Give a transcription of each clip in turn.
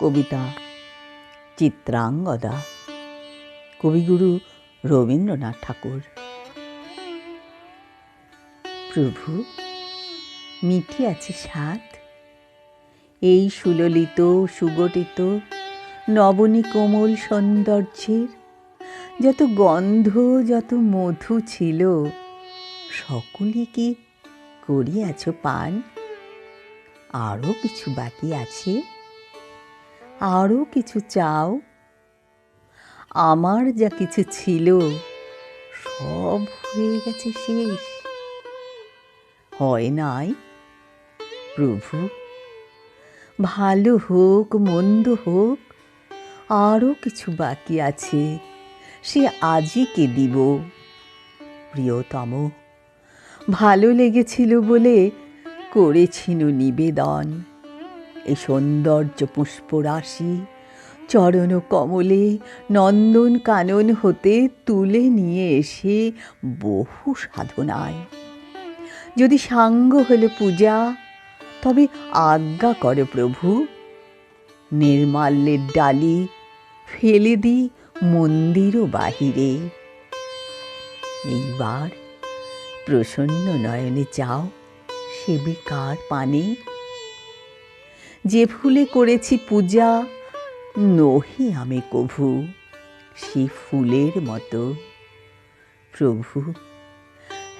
কবিতা, চিত্রাঙ্গদা। কবিগুরু রবীন্দ্রনাথ ঠাকুর। প্রভু, মিঠি আছে স্বাদ। এই সুললিত, সুগঠিত নবনী কোমল সৌন্দর্যের যত গন্ধ, যত মধু ছিল, সকলে কি করিয়াছ পান? আরও কিছু বাকি আছে? আরও কিছু চাও? আমার যা কিছু ছিল, সব হয়ে গেছে শেষ। হয় নাই? প্রভু, ভালো হোক, মন্দ হোক আরও কিছু বাকি আছে, সে আজই কে দিব? প্রিয়তম, ভালো লেগেছিল বলে করেছিল নিবেদন। এই সৌন্দর্য পুষ্পরাশি। চরণ কমলে নন্দন কানন হতে তুলে নিয়ে এসে বহু সাধনায়। যদি সাঙ্গ হলে পূজা, তবে আজ্ঞা করে প্রভু। নির্মাল্যের ডালি ফেলে দি মন্দিরও বাহিরে। এইবার প্রসন্ন নয়নে চাও সেবিকার পানে যে ফুলে করেছি পূজা, নহি আমি কভু, সে ফুলের মতো। প্রভু,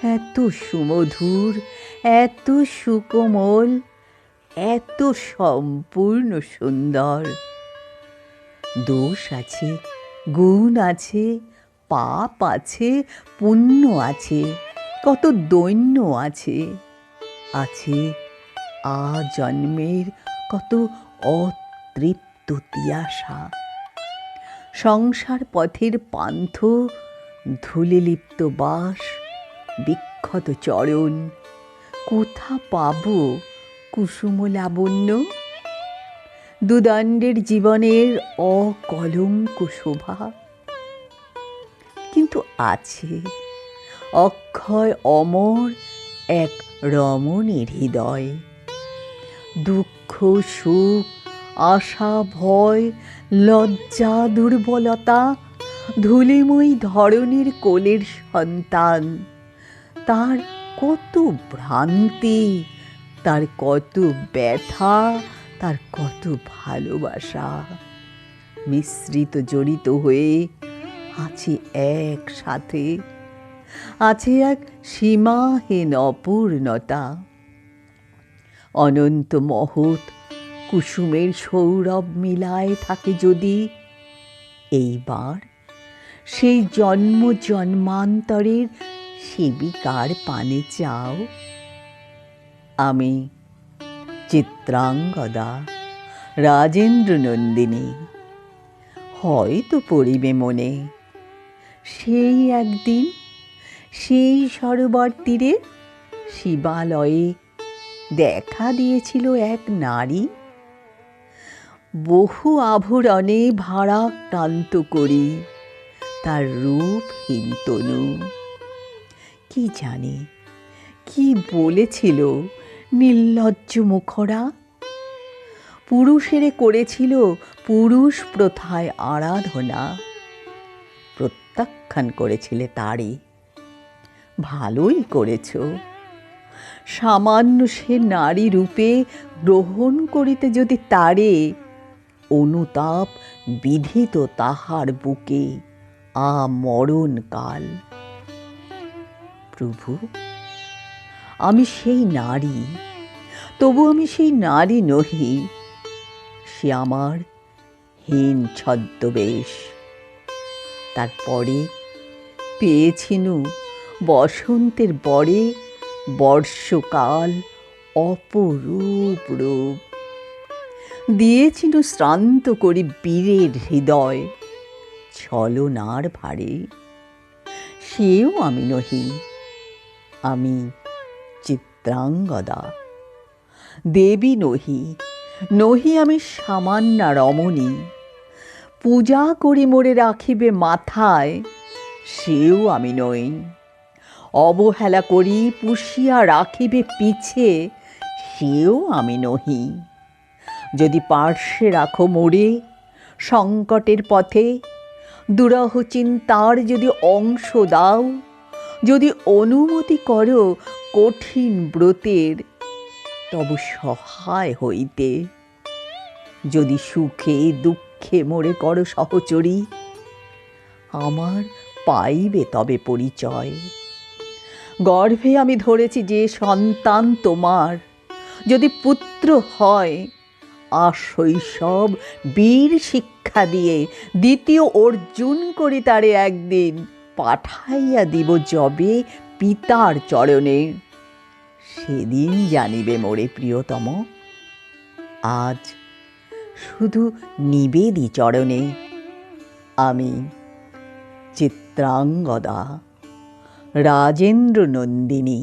এত সুমধুর, এত সুকোমল, এত সম্পূর্ণ সুন্দর। দোষ আছে, গুণ আছে, পাপ আছে, পুণ্য আছে, কত দৈন্য আছে। আছে আ জন্মের কত অতৃপ্ত তিয়াসা সংসার পথের পান্থ ধুলে লিপ্ত বাস, বিক্ষত চরণ। কোথা পাব কুসুম লাবণ্য? দুদণ্ডের জীবনের অকলঙ্ক শোভা। কিন্তু আছে অক্ষয় অমর এক রমণীর হৃদয়। দুঃখ, সুখ, আশা, ভয়, লজ্জা, দুর্বলতা, ধুলিময়ী ধরনের কোলের সন্তান। তার কত ভ্রান্তি, তার কত ব্যথা, তার কত ভালোবাসা। মিশ্রিত জড়িত হয়ে আছে একসাথে, আছে এক সীমাহীন অপূর্ণতা। অনন্ত মহৎ কুসুমের সৌরভ মিলায় থাকে যদি। এইবার সেই জন্ম জন্মান্তরের সেবিকার পানে চাও আমি চিত্রাঙ্গদা রাজেন্দ্র নন্দিনী। হয়তো পড়িবে মনে, সেই একদিন সেই সরোবর তীরে শিবালয়ে দেখা দিয়েছিল এক নারী। বহু আভরণে ভাড়াক্রান্ত করি। তার রূপহীন তনু কি জানে, কি বলেছিল নির্লজ্জ মুখরা? পুরুষেরে করেছিল পুরুষ প্রথায় আরাধনা। প্রত্যাখ্যান করেছিলে তারে ভালোই করেছ। সামান্য সে নারী রূপে গ্রহণ করিতে যদি তারে অনুতাপ বিধিত তাহার বুকে আ মরণ কাল প্রভু, আমি সেই নারী, তবু আমি সেই নারী নহি, সে আমার হীন ছদ্মবেশ। তারপরে পেয়েছিনু বসন্তের বরে বর্ষকাল অপরূপ রূপ। দিয়েছিল শ্রান্ত করি বীরের হৃদয়, ছলনার ভারে। সেও আমি নহি, আমি চিত্রাঙ্গদা। দেবী নহি নহি আমি সামান্যা রমণী। পূজা করি মোরে রাখিবে মাথায়, সেও আমি নই। অবহেলা করি, পুষিয়া রাখিবে পিছে, সেও আমি নহি। যদি পার্শ্বে রাখো মোড়ে, সংকটের পথে, দুরহ চিন্তার যদি অংশ দাও, যদি অনুমতি করো কঠিন ব্রতের, তব সহায় হইতে। যদি সুখে, দুঃখে মোরে করো সহচরী, আমার পাইবে তবে পরিচয়। গর্ভে আমি ধরেছি যে সন্তান তোমার। যদি পুত্র হয় আশৈশব বীর শিক্ষা দিয়ে দ্বিতীয় অর্জুন করি তারে একদিন, পাঠাইয়া দিব যবে পিতার চরণে। সেদিন জানিবে মোরে প্রিয়তম, আজ শুধু নিবেদি চরণে। আমি চিত্রাঙ্গদা। রাজেন্দ্র নন্দিনী